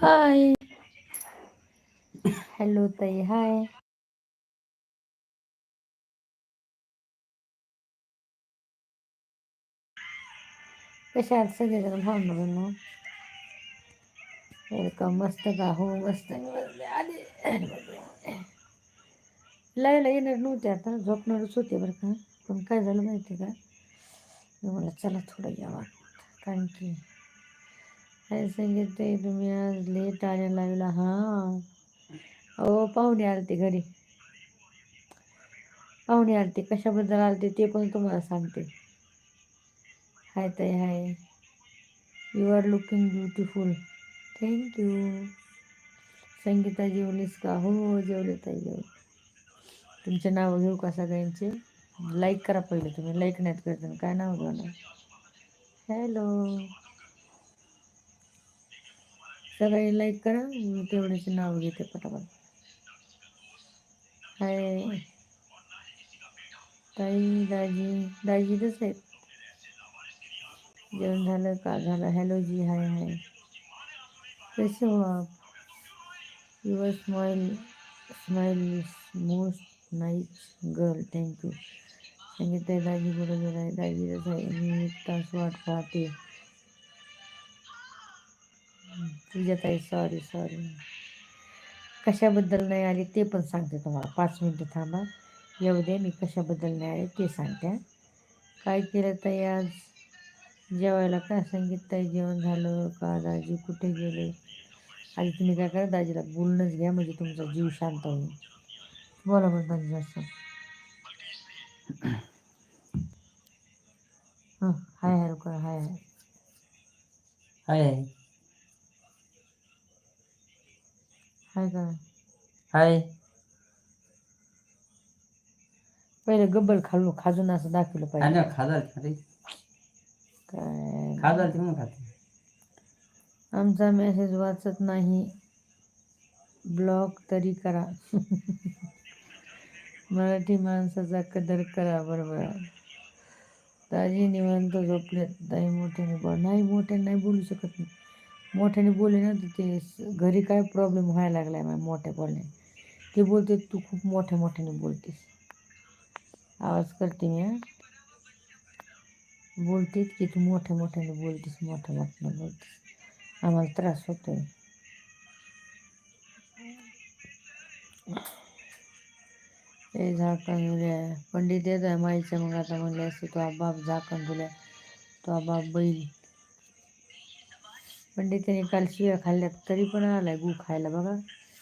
हाय. Hello ताई हाय. कशा आहात? सगळेजण भावना वेलकम मस्त का? हो मस्त. लायला येणार नव्हते आता. झोपणारच होते बरं का. पण काय झालं माहिती का? मला चला थोडं यावं. कारण की काय सांगितलं तुम्ही आज लेट आले लावला हां। हो पाहुणे आलते घरी। पाहुणे आलते कशाबद्दल आलते ते पण तुम्हाला सांगते. हाय ताई hi. You are looking beautiful thank you Sangeeta जेवलीस का? हो, हो जेवले ताई जेवले. तुमचे नाव घेऊ का सगळ्यांचे? लाईक करा पहिले तुम्ही. लाईक नाहीत करत काय नाव घेऊ ना हॅलो सगळ्यांनी लाईक करा मी तेवढ्याचे नाव घेते पटापट. हाय. ताई दाजी दाजी तच आहेत. जेवण झालं का? झालं. हॅलो जी हाय हाय. कैसे हो आप? Your smile smile most nice girl thank you सांगितलं दाजी बरोबर आहे दाजी तसं आहे. मी एक तास वाट पाहते. ताई सॉरी सॉरी कशाबद्दल नाही आली ते पण सांगते तुम्हाला. पाच मिनटं थांबा. येऊ दे मी कशाबद्दल नाही आले ते सांगते काय केलं ताई आज? जेवायला काय सांगितलं ताई जेवण झालं? का दाजी कुठे गेले? आधी तुम्ही काय करा दाजीला बोलणंच घ्या म्हणजे तुमचा जीव शांत होईल. बोला बरं दाजी असं. हां हाय हॅलो हाय हाय. हाय हाय. हाय का? हाय. पहिले गब्बल खाल्लो खाजून असं दाखवलं पाहिजे. खाजाल अरे काय? खाजाल म्हणून खाते. आमचा मेसेज वाचत नाही. ब्लॉग तरी करा. मराठी माणसाचा कदर करा बरोबर. दाजी निवांत झोपलेत. ताई मोठ्याने बोल. नाही मोठ्याने नाही बोलू शकत नाही मोठ्याने बोलले ना तर ते घरी काय प्रॉब्लेम व्हायला लागलाय माझ्या मोठ्या बोलणे ते बोलते तू खूप मोठ्या मोठ्याने बोलतेस. आवाज करते मी हा. की तू मोठ्या मोठ्याने बोलतेस मोठ्या मोठ्याने बोलतेस. आम्हाला त्रास होतोय. ते झाकण दिल्या पंडित येत आहे माईचं मग आता म्हणले असते तो बाप झाकण दिल्या तो बाप बैल. पंडिताने काल शिव्या खाल्ल्यात तरी पण आलाय गू खायला बघा.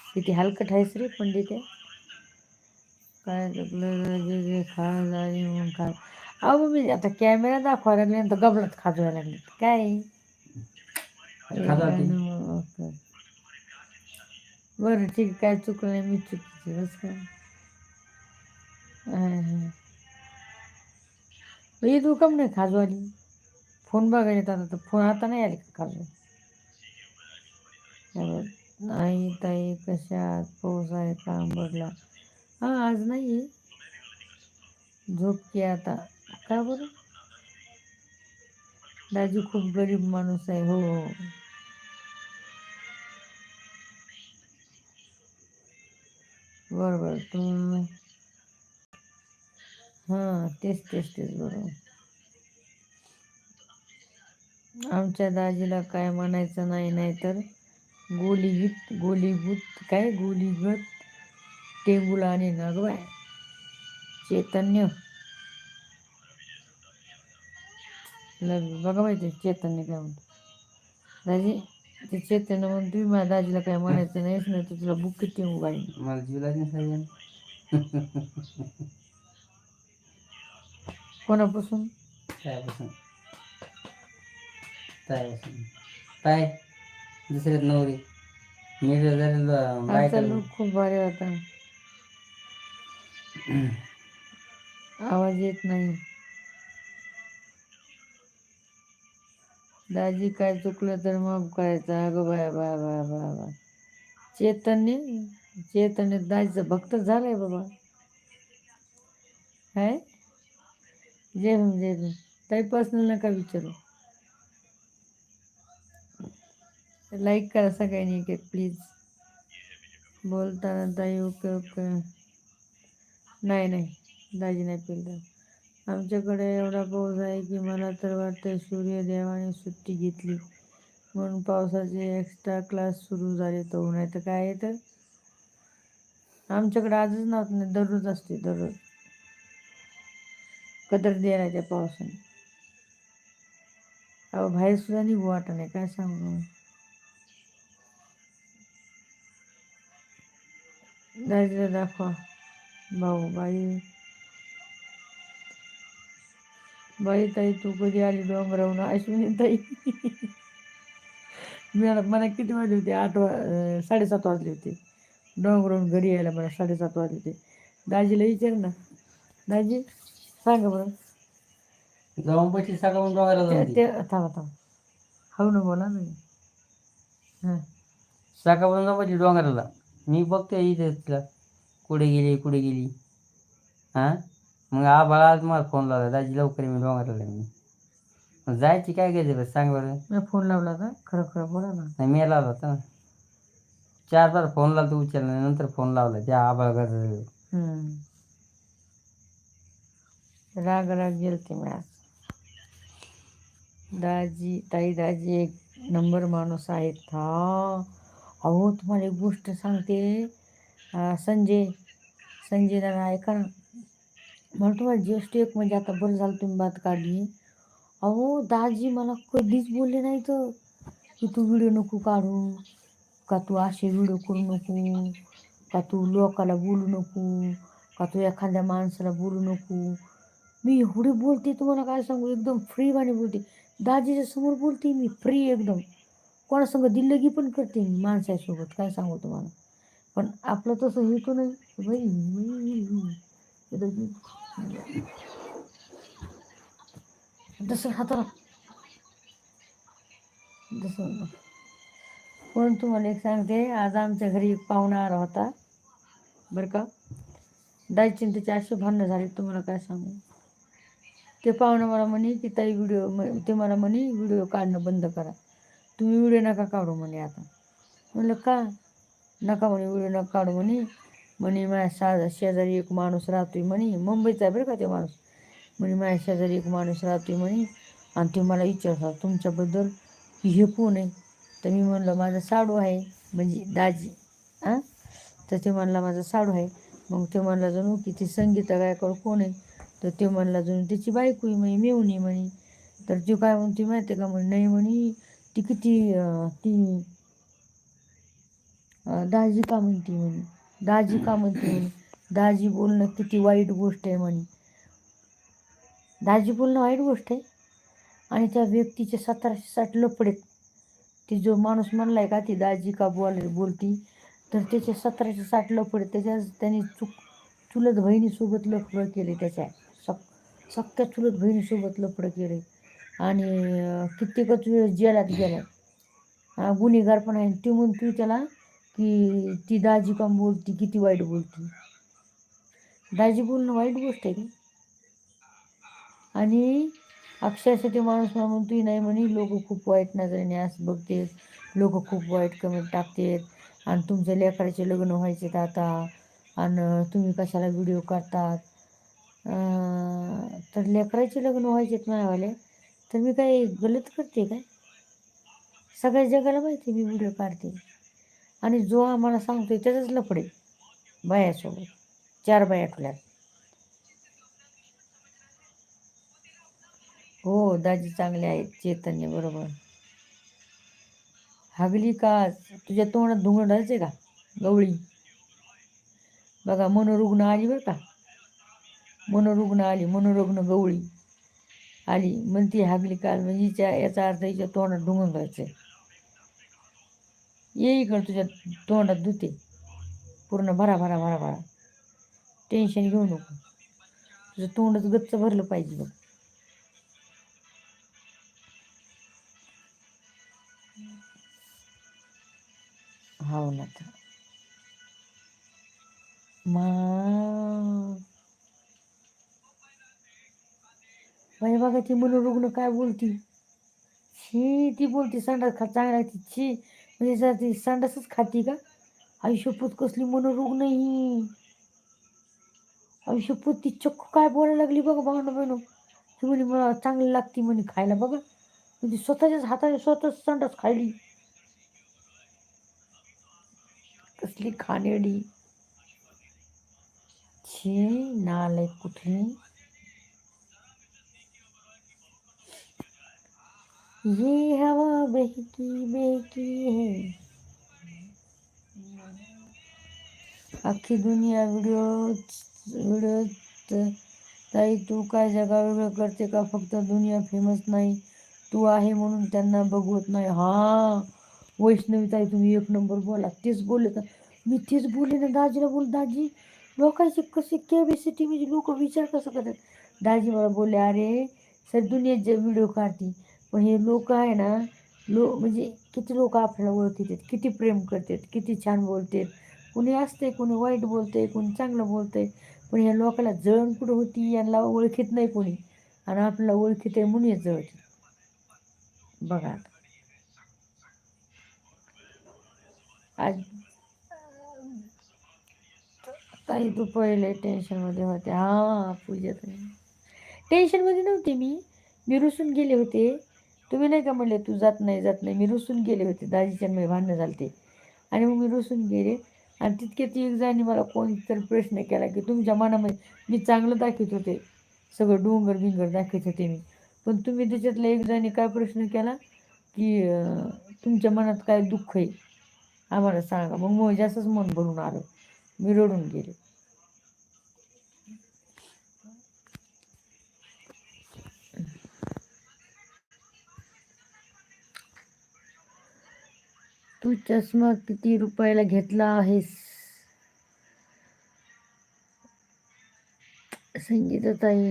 किती हलकट आहेस रे पंडित. आहे काय जे म्हणून खा अहो मी आता कॅमेरा दाखवायला लागले तर गबळत खाजवायला लागले. काय. बरं ठीक काय चुकलं नाही मी चुकीची बस काय बाई तू कम नाही खाजवाली फोन बघायला येत आता. फोन आता नाही आले का आई ताई कशा आहात? पाऊस आहे का? आंबडला हा आज नाही झोप की आता. का बरं? दाजी खूप गरीब माणूस आहे हो. हो बरोबर तुम्ही हां तेच तेच तेच बरोबर आमच्या दाजीला काय म्हणायचं नाही नाहीतर गोलीगीत गोलीभूत काय? गोलीगत टेंबूल आणि नागवाय. चैतन्य. बघा माहिती चैतन्य काय म्हणतो. दाजी ते चैतन्य म्हणून तुम्ही माझ्या दाजीला काय म्हणायचं नाहीच नाही तर तुला बुक टेंबू गाडी मला जीवलाच नाही कोणापासून? त्यापासून त्यापासून काय दुसऱ्यात नवरी. मी जर आजचा लूक खूप भारी होता. आवाज येत नाही. दाजी काय चुकलं तर माफ करायचं. अगं bye bye bye bye bye. Chaitanya Chaitanya दाजीचा भक्त झालाय बाबा. काय जय भीम ताई पर्सनल नका विचारू. लाईक करा सगळ्यांनी एक प्लीज बोलताना ताई ओके ओके. नाही नाही. दाजी नाही पिलं आमच्याकडे एवढा पाऊस आहे की मला तर वाटतं सूर्यदेवाने सुट्टी घेतली. म्हणून पावसाचे एक्स्ट्रा क्लास सुरू झाले तर नाही तर काय आहे तर? आमच्याकडे आजच नव्हतं नाही दररोज असते दररोज. कदर त्या पावसाने. अहो बाहेर सुद्धा निघू वाटत नाही काय सांगू? दाजीला दाखवा भाऊ बाई बाई ताई तू कधी आली डोंगरावून अश्विनी ताई मला मला किती वाजले होते आठ वा साडेसात वाजले होते डोंगरावून घरी यायला मला साडेसात वाजले होते दाजीला विचार ना दाजी सांगा बरं जाऊन पैसे सकाळून डोंगराला ते थांबा थांबा हळू ना बोला ना हां सकाळपासून जाऊन पैसे डोंगराला मी बघते इथे तिला कुठे गेली कुठे गेली? हां? मग आबाळा आज मला फोन लावला. दाजी लवकर मी डोंगराला आहे." मी. मग जायची काय गरज आहे बरं? सांग बरं. मी फोन लावला होता खरं खरं बोला ना. नाही मी लावला होता ना. चार बार फोन लावला तू उचलला नाही, नंतर फोन लावला. त्या आबाळ गरज हम्म. राग राग गेलते मी आज. दाजी ताई दाजी एक नंबर माणूस आहेत. हा. अहो तुम्हाला एक गोष्ट सांगते. संजय संजय दादा ऐका ना मला तुम्हाला ज्येष्ठ एक म्हणजे आता बरं झालं तुम्ही बात काढली. अहो दाजी मला कधीच बोलले नाही तर. की तू व्हिडिओ नको काढू का तू असे व्हिडिओ करू नको का तू लोकाला बोलू नको का तू एखाद्या माणसाला बोलू नको. मी एवढी बोलते तुम्हाला काय सांगू? एकदम फ्रीवाणी बोलते. दाजीच्या समोर बोलते मी फ्री एकदम. कोणासंग दिल्लगी पण करते मी माणसासोबत काय सांगू तुम्हाला? पण आपलं तसं हेतू नाही. बाई, जसं हाताला. जसं पण तुम्हाला एक सांगते आज आमच्या घरी एक पाहुणा आला होता. बरं का? दायची त्याचे असे भांडणं झाले तुम्हाला काय सांगू? ते पाहुणं मला म्हणे की ताई व्हिडिओ ते मला म्हणे व्हिडिओ काढणं बंद करा. तुम्ही व्हिडिओ नका काढू म्हणे आता. म्हणलं का? नका म्हणे व्हिडिओ नका काढू म्हणे. म्हणे माझ्या साजा शेजारी एक माणूस राहतोय म्हणे. मुंबईचा आहे बरं का ते माणूस. म्हणे माझ्या शेजारी एक माणूस राहतोय म्हणे. आणि ते मला विचारतात तुमच्याबद्दल की हे कोण आहे? तर मी म्हणलं माझा साडू आहे. म्हणजे दाजी. हां तर ते म्हणला माझा साडू आहे. मग ते म्हणला जणू की ती संगीता गायकवाड कोण आहे? तर ते म्हणला जणू त्याची बायको आहे म्हणे मेवणी म्हणे. तर ती काय म्हणते माहिती आहे का? म्हणे नाही म्हणे. ती किती ती दाजी का म्हणते म्हणे दाजी का म्हणते म्हणे दाजी बोलणं किती वाईट गोष्ट आहे म्हणे. दाजी बोलणं वाईट गोष्ट आहे? आणि त्या व्यक्तीचे सतराशे साठ लपडेत ती जो माणूस म्हणलाय का ती दाजी का बोल बोलती. तर त्याचे सतराशे साठ लफडे त्याच्या त्याने चुक चुलत बहिणीसोबत लफडं केले त्याच्या सक सख्या चुलत बहिणीसोबत लफडं केले. आणि कित्येकच वेळ जेलात गेला गुन्हेगार पण आहे. ती म्हणतो त्याला की ती दाजी का बोलती किती वाईट बोलती. दाजी बोलणं वाईट गोष्ट आहे की? आणि अक्षरशः ते माणूस मला म्हणतो नाही म्हणे लोक खूप वाईट नजरेने असं बघते लोक खूप वाईट कमेंट टाकतात. आणि तुमच्या लेकराचे लग्न व्हायचे आता. आणि तुम्ही कशाला व्हिडिओ करतात? तर लेकराचे लग्न व्हायचेत माझ्यावाले तर मी काय गलत करते काय? सगळ्या जगाला माहिती मी व्हिडिओ काढते. आणि जो आम्हाला सांगतोय त्याचाच लफडे बायासोबत चार बाया ठुल्यात. हो दाजी चांगले आहेत. चैतन्य बरोबर. हागली का? तुझ्या तोंडात धुंगण आहे का? गवळी. बघा मनोरुग्ण आली बरं का? मनोरुग्ण आली मनोरुग्ण गवळी. आली. म्हणती हागली काल. म्हणजे हिच्या याचा अर्थ हिच्या तोंडात ढुंगण राहायचं. ये इकडं तुझ्या तोंडात धुते. पूर्ण भरा भरा भरा भरा. टेन्शन घेऊ नको. तुझं तोंडच गच्च भरलं पाहिजे बघ. हो ना तर मा बाई बघा ती मनोरुग्ण काय बोलती. छी ती बोलती संडास खा चांगला ती. छी म्हणजे जर ती संडासच खाती का? आयुष्यपूत कसली मनोरुग्ण ही. आयुष्यपूत ती चक्क काय बोलायला लागली बघा भावना बहिणू. ती म्हणे मला चांगली लागती म्हणे खायला बघा. म्हणजे स्वतःच्याच हाताने स्वतःच संडास खायली. कसली खाणेडी छे नालाय कुठली ये हवा बहकी बहकी है। अख्खी दुनिया व्हिडिओ व्हिडिओ ताई तू काय जगा वेगळं करते का? फक्त दुनिया फेमस नाही. तू आहे म्हणून त्यांना बघवत नाही. हा वैष्णवी ताई तुम्ही एक नंबर बोला. तेच बोलले तर मी तेच बोलले ना दाजीला बोल दाजी. लोकांचे कसे कॅपॅसिटी म्हणजे लोक विचार कसं करतात? दाजी मला बोलले अरे सर दुनियेत जे व्हिडिओ काढते पण हे लोक आहे ना लो म्हणजे किती लोक आपल्याला ओळखतात किती प्रेम करतात किती छान बोलतात. कुणी असते कुणी वाईट बोलते कुणी चांगलं बोलते पण या लोकाला जळण कुठं होती यांना ओळखीत नाही कोणी. आणि आपल्याला ओळखीत आहे म्हणून हे जळते. बघा आता. आज ताई तू पहिले टेन्शनमध्ये होते. हां पूजा टेन्शनमध्ये नव्हते मी. मी रुसून गेले होते. तुम्ही नाही का म्हणले तू जात नाही जात नाही. मी रुसून गेले होते. दाजीच्या मी भांडणं झालते. आणि मग मी रुसून गेले. आणि तितके ती एक जणांनी मला कोणतरी प्रश्न केला की तुमच्या मनामध्ये मी चांगलं दाखवत होते. सगळं डोंगर बिंगर दाखवत होते मी. पण तुम्ही त्याच्यातल्या एक जणांनी काय प्रश्न केला? की तुमच्या मनात काय दुःख आहे? आम्हाला सांगा. मग मग जास्तच मन भरून आलं. मी रडून गेले. तू चष्मा किती रुपयाला घेतला आहेस? संगीताताई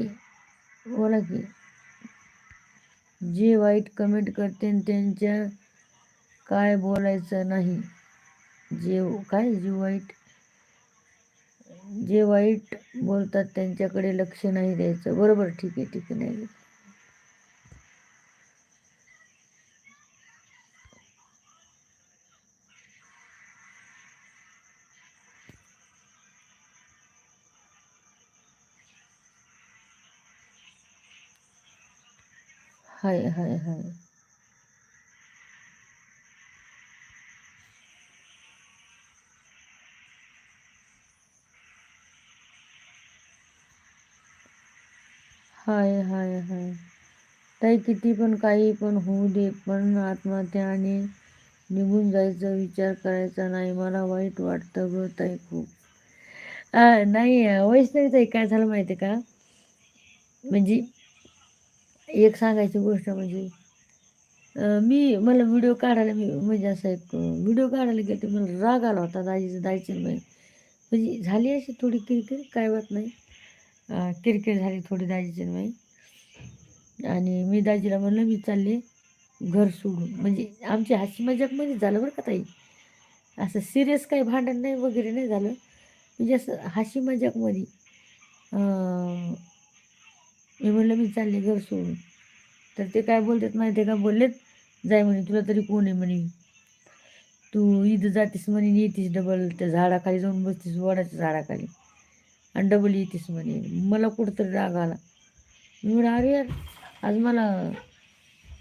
बोला की. जे वाईट कमेंट करते त्यांच्या काय बोलायचं नाही. जे काय? जे वाईट जे वाईट बोलतात त्यांच्याकडे लक्ष नाही द्यायचं. बरोबर ठीक आहे ठीक आहे नाही. हाय हाय हाय हाय हाय हाय ताई किती पण काही पण होऊ दे पण आत्महत्या आणि निघून जायचा विचार करायचा नाही मला वाईट वाटतं ग ताई खूप नाही वैष्णवी ताई काय झालं माहिती का म्हणजे एक सांगायची गोष्ट म्हणजे मी मला व्हिडिओ काढायला मी म्हणजे असं एक व्हिडिओ काढायला गेले मला राग आला होता दाजीचं दायचं नाही म्हणजे. म्हणजे झाली अशी थोडी किरकिर काय वाट नाही. किरकिर झाली थोडी दाजीची नाही आणि मी दाजीला म्हणलं मी चालले घर सोडून. म्हणजे आमची हसी मजाकमध्ये झालं बरं का ताई. असं सिरियस काही भांडण नाही वगैरे नाही झालं. म्हणजे असं हसी मजाकमध्ये मी म्हणलं मी चालले घर सोडून. तर ते काय बोलतात माहिती आहे का? बोललेत जाय म्हणे तुला तरी कोण आहे म्हणे? तू इथं जातीस म्हणे येतीस डबल त्या झाडाखाली जाऊन बसतीस वडाच्या झाडाखाली. आणि डबल येतीस म्हणे. मला कुठंतरी राग आला. मी म्हणलं अरे यार आज मला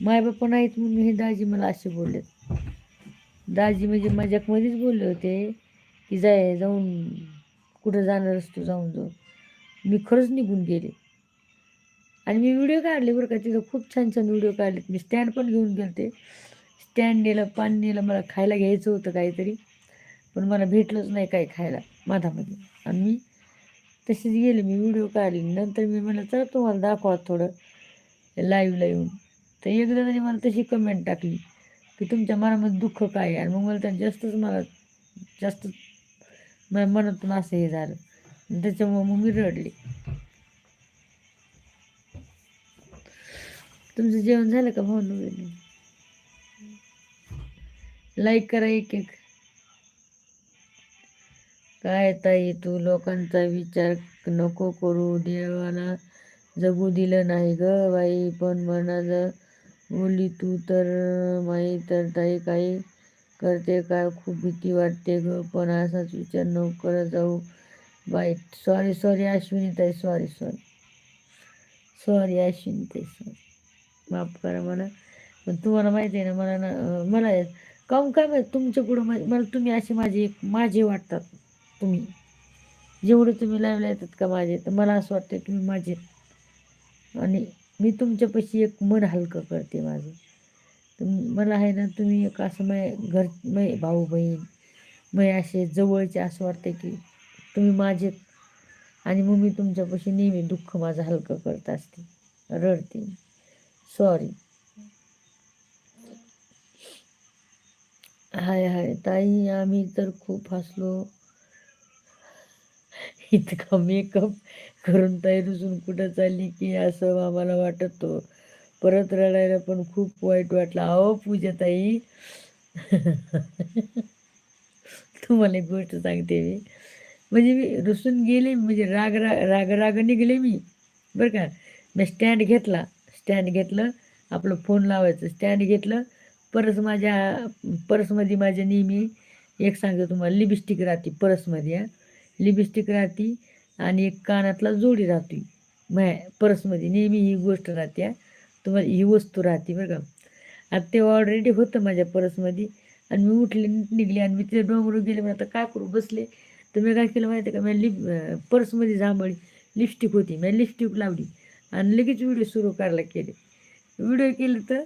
मायबापा नाहीत म्हणून हे दाजी मला असे बोललेत. दाजी म्हणजे मजाकमध्येच बोलले होते की जाय जाऊन कुठं जाणार असतो जाऊन जाऊन. मी खरंच निघून गेले. आणि मी व्हिडिओ काढले बरं का तिथं खूप छान छान व्हिडिओ काढलेत. मी स्टँड पण घेऊन गेलते. स्टँड नेलं पान नेलं मला खायला घ्यायचं होतं काहीतरी. पण मला भेटलंच नाही काही खायला माधामध्ये आणि मी तशीच गेले मी व्हिडिओ काढले. नंतर मी म्हणलं चला तुम्हाला दाखवा थोडं लाईव्हला येऊन. तर एकदा त्यांनी मला तशी कमेंट टाकली की तुमच्या मनामध्ये दुःख काय आणि मग मला त्यांनी जास्तच मला जास्त मनातून असं हे झालं. त्याच्यामुळं मग मी रडले. तुमचं जेवण झालं का भाऊ वगैरे लाईक करा एक एक काय ताई तू लोकांचा विचार नको करू. देवाला जगू दिलं नाही ग बाई पण मनाला बोलली तू तर माई तर ताई काही करते काय खूप भीती वाटते ग पण असाच विचार न करत जाऊ. बाई सॉरी सॉरी अश्विनी ताई सॉरी सॉरी सॉरी अश्विनी ताई सॉरी माफ करा मला. पण तुम्हाला माहिती आहे ना मला ना मला काम काय माहिती तुमच्या पुढं मला तुम्ही असे माझे एक माझे वाटतात तुम्ही. जेवढे तुम्ही लावले येतात का माझे तर मला असं वाटतं तुम्ही माझे. आणि मी तुमच्यापाशी एक मन हलकं करते माझं. तर मला आहे ना तुम्ही एक असं मै घर मै भाऊ बहीण मै असे जवळचे असं वाटतं की तुम्ही माझे. आणि मग मी तुमच्यापाशी नेहमी दुःख माझं हलकं करत असते रडते. Sorry hi hi. ताई आम्ही तर खूप हसलो. इतका मेकअप करून ताई रुसून कुठं चालली की असं आम्हाला वाटत. तो परत रडायला पण खूप वाईट वाटलं. अहो पूजा ताई. तुम्हाला एक गोष्ट सांगते मी. म्हणजे मी रुसून गेले म्हणजे राग राग राग राग निघले मी. बरं का? मी स्टँड घेतला. स्टँड घेतलं आपलं फोन लावायचं. स्टँड घेतलं परस माझ्या परसमध्ये माझ्या नेहमी एक सांगतो तुम्हाला लिपस्टिक राहते परसमध्ये हा. लिपस्टिक राहते आणि एक कानातला जोडी राहते. माय परसमध्ये नेहमी ही गोष्ट राहते तुम्हाला ही वस्तू राहते बरं का. आता ते ऑलरेडी होतं माझ्या परसमध्ये आणि मी उठले निघले आणि मी तिथे डोंगरू गेले. मी आता काय करू? बसले. तर मी काय केलं माहिती आहे का? मी लिप पर्समध्ये जांभळी लिपस्टिक होती. मी लिपस्टिक लावली. आणि लगेच व्हिडिओ सुरू करायला केले. व्हिडिओ केले तर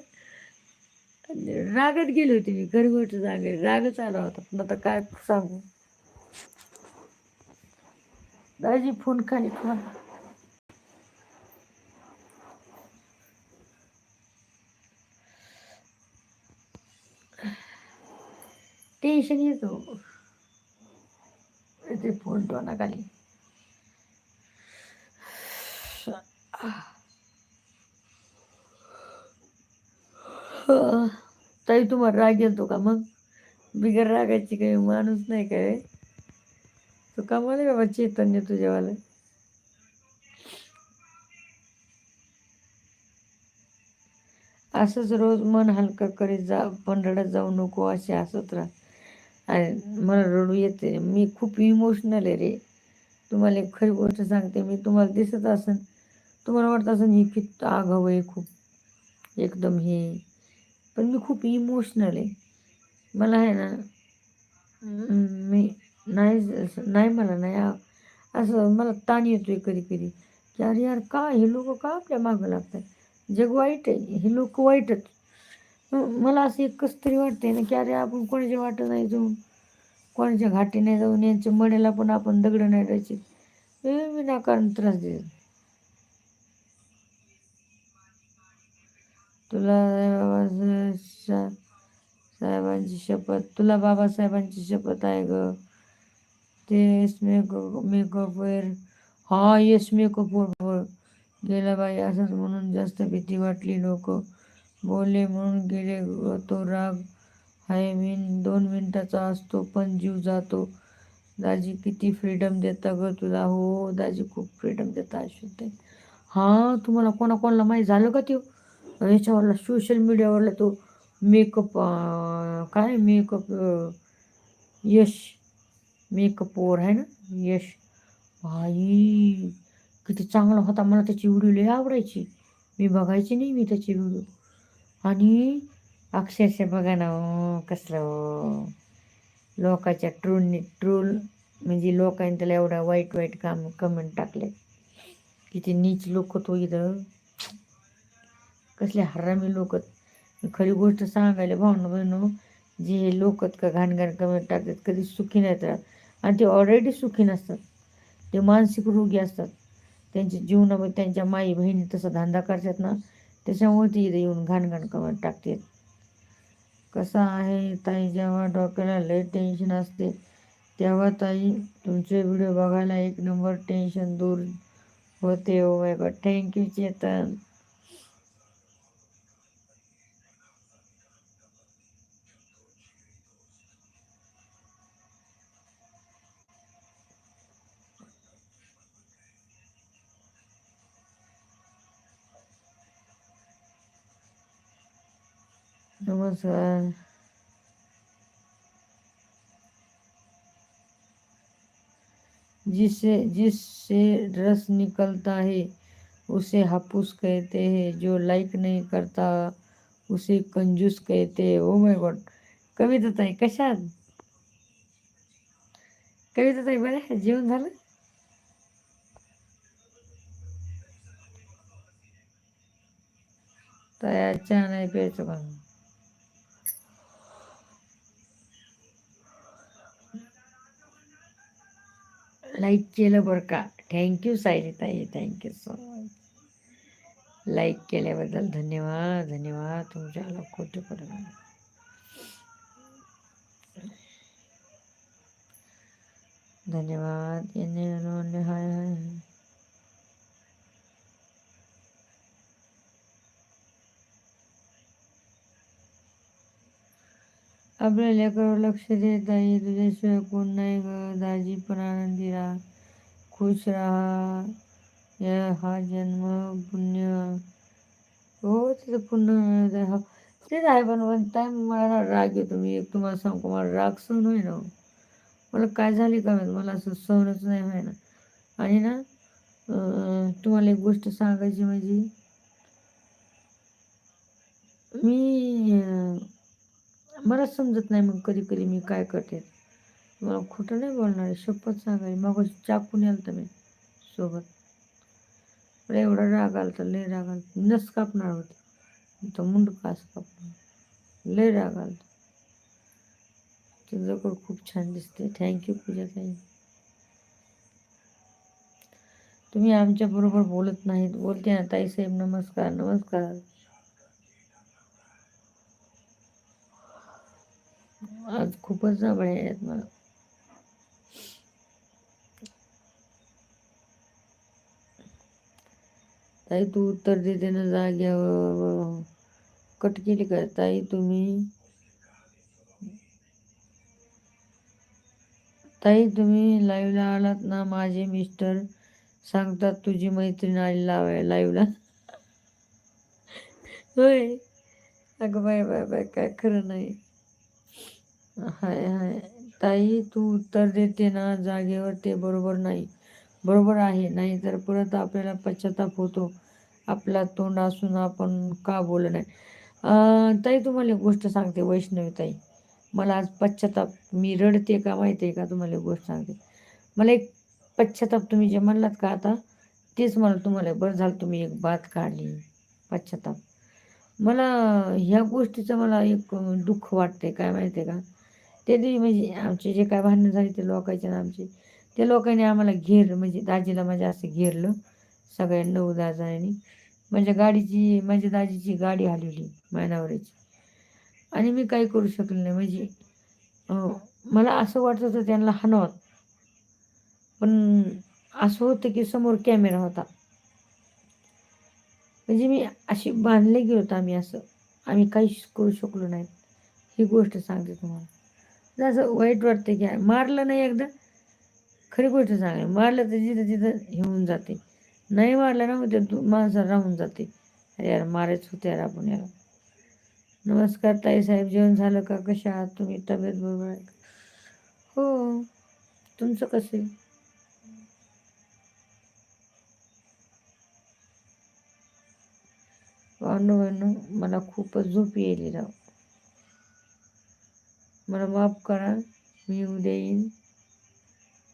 रागत गेली होती मी खरी जागे रागच आला होता. पण आता काय सांगू? दाजी फोन खाली फोन टेन्शन येतो. ते फोन टोना खाली. ताई तुम्हाला राग येतो का मग? बिगर रागायची काही माणूस नाही काय? तू कामाला बाबा चैतन्य तुझ्यावालं? असंच रोज मन हलकं करीत जा पण जाऊ नको असे असत राहा. आणि मला रडू येते. मी खूप इमोशनल आहे रे. तुम्हाला एक खरी गोष्ट सांगते. मी तुम्हाला दिसत असेल तुम्हाला वाटत असेल ही किती आगाव आहे खूप एकदम हे. पण मी खूप इमोशनल आहे. मला आहे ना मी नाही नाही मला नाही असं मला ताण येतोय कधी कधी. की अरे यार का हे लोक का आपल्या मागं लागतात? जग वाईट आहे हे लोक वाईटच. मला असं एक कसं तरी वाटतंय ना की अरे आपण कोणाच्या वाटं नाही जाऊन कोणाच्या घाटी नाही जाऊन यांच्या मड्याला पण आपण दगड नाही द्यायचे हे विनाकारण त्रास देत तुला बाबा साहेबांची शपथ तुला बाबासाहेबांची शपथ आहे ग. ते मेकअप मेकअपवर हा येस मेकअपवर गेला बाई असंच म्हणून जास्त भीती वाटली लोक बोलले म्हणून गेले तो राग आहे मिन दोन मिनिटाचा असतो पण जीव जातो. दाजी किती फ्रीडम देता ग तुला? हो दाजी खूप फ्रीडम देता अश्वत हां तुम्हाला कोणाकोणाला माहीत झालं का ते याच्यावरला सोशल मीडियावरला तो मेकअप काय मेकअप यश मेकअपवर आहे ना यश. भाई किती चांगला होता मला त्याची व्हिडिओ लई आवडायची. मी बघायची नाही मी त्याची व्हिडिओ आणि अक्षरशः बघा ना कसलं लोकाच्या ट्रोलने ट्रोल म्हणजे लोकांनी त्याला एवढा वाईट वाईट काम कमेंट टाकले किती नीच लोक तो इथं. कसले हरामी लोकत खरी गोष्ट सांगायला भावना बहिणू जे हे लोक का घाणघाण कमी कमेंट टाकतात कधी सुखी नाहीत राहत. आणि ते ऑलरेडी सुखी नसतात. ते मानसिक रोगी असतात. त्यांच्या जीवनामध्ये त्यांच्या माई बहिणी तसा धंदा करतात ना त्याच्यामुळे ते इथे येऊन घाणघाण कमी टाकतात. कसं आहे ताई जेव्हा डोक्याला लय टेन्शन असते तेव्हा ताई तुमचे व्हिडिओ बघायला एक नंबर टेन्शन दूर होते. ओ my God thank you Chetan. Sir uh, जिससे जिससे रस निकलता है, उसे हापुस कहते हैं, जो लाइक नहीं करता, उसे कंजूस कहते हैं। ओ माय गॉड कभी कविता ताई कशात कविता ताई जीवन जेवण झालं अच्छा नहीं पे चुका लाईक केलं बरं का thank you सायरीताई thank you so much like केल्याबद्दल धन्यवाद धन्यवाद तुमच्याला खोटे पडलं धन्यवाद हाय हाय आपल्या लेकरावर लक्ष देत आहे तुझ्याशिवाय कोण नाही ग. दाजी पण आनंदी राहा. खुश राहा. या हा जन्म पुण्य. हो तिथं पुण्य हा तेच आहे पण वन टाईम मला राग येतो. मी एक तुम्हाला सांगतो मला राग सहन होई ना हो. मला काय झाली का मला असं सहनच नाही व्हाय ना आणि ना तुम्हाला एक गोष्ट सांगायची म्हणजे मी मला समजत नाही मग कधी कधी मी काय करते. मला खोटं नाही बोलणार आहे शपथ सांगाय मग चाकून याल तर मी सोबत. मला एवढा राग आला तर लय राग आला नस कापणार होते. तर मुंड कास कापणार. लय राग आला तुझ्याकडं खूप छान दिसते थँक्यू पूजा ताई. तुम्ही आमच्याबरोबर बोलत नाहीत. बोलते ना ताई साहेब नमस्कार नमस्कार. आज खूपच जांभळे आहेत मला. ताई तू उत्तर देते ना जाग्यावर कट केली का? ताई तुम्ही? ताई तुम्ही लाईव्हला आलात ना माझे मिस्टर सांगतात तुझी मैत्रीण आली लावाय लाईव्हला. होय. अगं बाय बाय बाय काय खरं नाही. हाय हाय. ताई तू उत्तर देते ना जागेवर ते बरोबर नाही. बरोबर आहे नाही तर परत आपल्याला पश्चाताप होतो. आपला तोंड असून आपण का बोललं नाही? ताई तुम्हाला एक गोष्ट सांगते वैष्णवी ताई. मला आज पश्चाताप मी रडते का माहिती आहे का? तुम्हाला एक गोष्ट सांगते. मला एक पश्चाताप तुम्ही जे म्हणलात का आता तेच मला तुम्हाला बरं झालं तुम्ही एक बात काढली पश्चाताप. मला ह्या गोष्टीचं मला एक दुःख वाटते काय माहिती आहे का? ते दिवशी म्हणजे आमचे जे काय भांडणं झाले ते लोकांचे ना आमचे. त्या लोकांनी आम्हाला घेर म्हणजे दाजीला माझ्या असं घेरलं सगळ्या नऊ दहा जणांनी माझ्या म्हणजे गाडीची माझ्या दाजीची गाडी हलवली मैनावरीची. आणि मी काही करू शकले नाही म्हणजे मला असं वाटत होतं त्यांना हनवत पण असं होतं की समोर कॅमेरा होता. म्हणजे मी अशी बांधले गेलो होतो आम्ही असं. आम्ही काहीच करू शकलो नाही. ही गोष्ट सांगते तुम्हाला. असं वाईट वाटतं की मारलं नाही एकदा खरी गोष्ट सांगा मारलं तर जिथं तिथं हे होऊन जाते. नाही मारलं ना मग ते दु- माणसं राहून जाते. अरे यार मारायच होते यार आपण याला. नमस्कार ताई साहेब जेवण झालं का? कशा आहात तुम्ही? तब्येत बरोबर आहे का? हो. तुमचं कसं आहे? भावनो मला खूपच झोप येईल राव. मला माफ करा मी उद्या येईन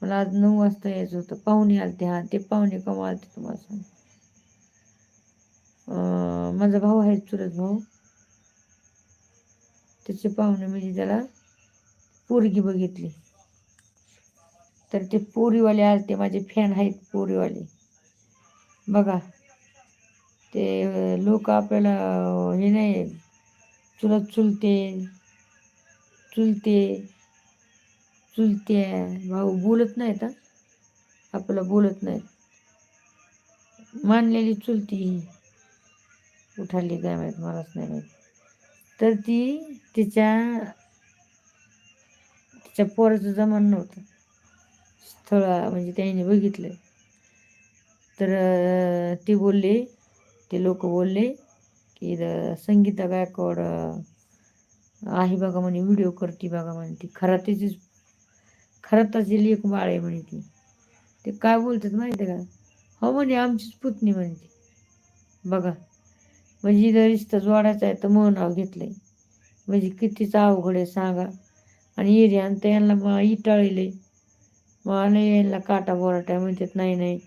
मला आज नऊ वाजता यायचं होतं. पाहुणे आलते हा ते पाहुणे कमा आलते तुम्हाला सांग? माझा भाऊ आहे चुलत भाऊ. त्याचे पाहुणे म्हणजे त्याला पोरगी बघितली. तर ते पोरीवाले आलते माझे फॅन आहेत पोरीवाले. बघा ते लोक आपल्याला हे नाही चुलत चुलते. चुलते चुलत्या भाऊ बोलत नाहीत आपला आपलं बोलत नाहीत. मानलेली चुलती उठाली काय माहीत मलाच नाही माहीत. तर ती तिच्या तिच्या पोराचं जमान नव्हतं. स्थळ म्हणजे त्याने बघितलं. तर ती ते बोलले ते लोक बोलले की संगीता गायकवाड आहे बघा म्हणे व्हिडिओ करते बघा म्हणे ती. खरातीचीच खराताची लेख बाळ आहे म्हणे ती. ते काय बोलतात माहिती आहे का? हो म्हणे आमचीच पुतणी म्हणते बघा. म्हणजे जर रिश्ता जोडायचा आहे तर मग नाव घेतलंय. म्हणजे कितीच अवघड आहे सांगा. आणि एरिया आणि त्यांना मग इटाळले. मला यायला काटा बोराटा म्हणतात नाही नाही.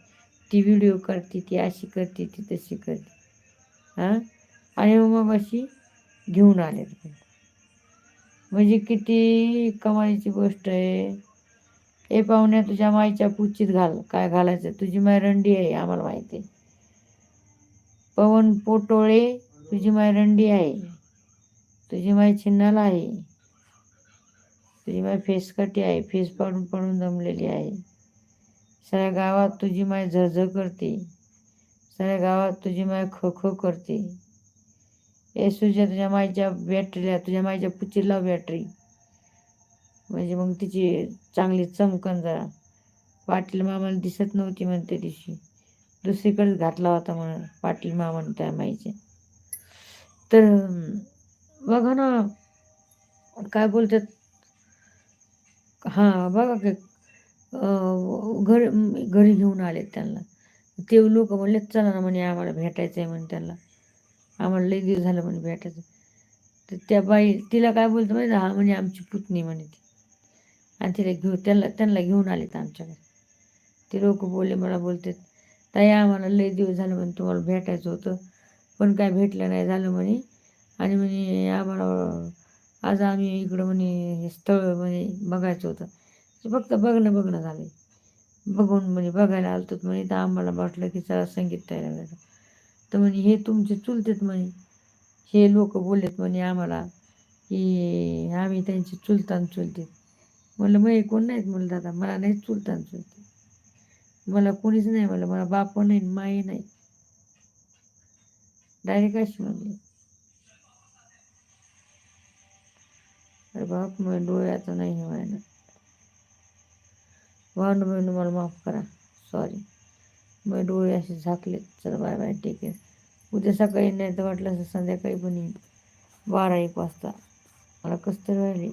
ती व्हिडिओ करते ती अशी करते ती तशी करते. हां आणि मग अशी घेऊन आले म्हणजे किती कमालीची गोष्ट आहे. हे पाहुण्या तुझ्या माईच्या पुच्चीत घाल काय घालायचं? तुझी माय रंडी आहे आम्हाला माहिती आहे. पवन पोटोळे तुझी माय रंडी आहे. तुझी माय छिन्नाला आहे. तुझी माय फेसकटी आहे फेस पाडून पडून जमलेली आहे. सगळ्या गावात तुझी माय झळझळ करते. सगळ्या गावात तुझी माय खो खो करते. येसूच्या तुझ्या माईच्या बॅटरीला तुझ्या माईच्या पुचीला बॅटरी म्हणजे मग तिची चांगली चमकन जरा. पाटील मामाला दिसत नव्हती म्हणते दिवशी. दुसरीकडेच घातला होता म्हणून पाटील मामाने त्या माईचे. तर बघा ना काय बोलतात? हां बघा की घर घरी घेऊन आले त्यांना. ते लोक म्हणले चला ना म्हणे आम्हाला भेटायचं आहे म्हणे त्यांना. आम्हाला लई दिवस झालं म्हणे भेटायचं. तर त्या बाई तिला काय बोलतं माहिती हा म्हणे आमची पुतणी म्हणे ती. आणि तिला घेऊ त्यांना त्यांना घेऊन आले तर आमच्याकडे. ते लोक बोलले मला बोलतात ताई आम्हाला लई दिवस झालं म्हणे तुम्हाला भेटायचं होतं. पण काय भेटलं नाही झालं म्हणे. आणि म्हणे आम्हाला आज आम्ही इकडं म्हणे हे स्थळ म्हणे बघायचं होतं. ते फक्त बघणं बघणं झालं बघून म्हणे बघायला आलतो म्हणे. तर आम्हाला वाटलं की चला संगीत तयार तर म्हणे हे तुमचे चुलतेत म्हणे. हे लोक बोललेत म्हणे आम्हाला की आम्ही त्यांची चुलतान चुलते. म्हणलं मग हे कोण नाहीत? म्हणलं दादा मला नाही चुलतान चुलते. मला कोणीच नाही म्हणलं मला बाप नाही माई नाही. डायरेक्ट अशी म्हणली. अरे बाप मग डोळ्याचं नाही हे व्हायला. वाहन भांडू मला माफ करा. सॉरी मग डोळे असे झाकलेत. चल बाय बाय ठीक आहे उद्या सकाळी नाही तर वाटलं असं संध्याकाळी पण येईल बारा एक वाजता. मला कसं तरी व्हायली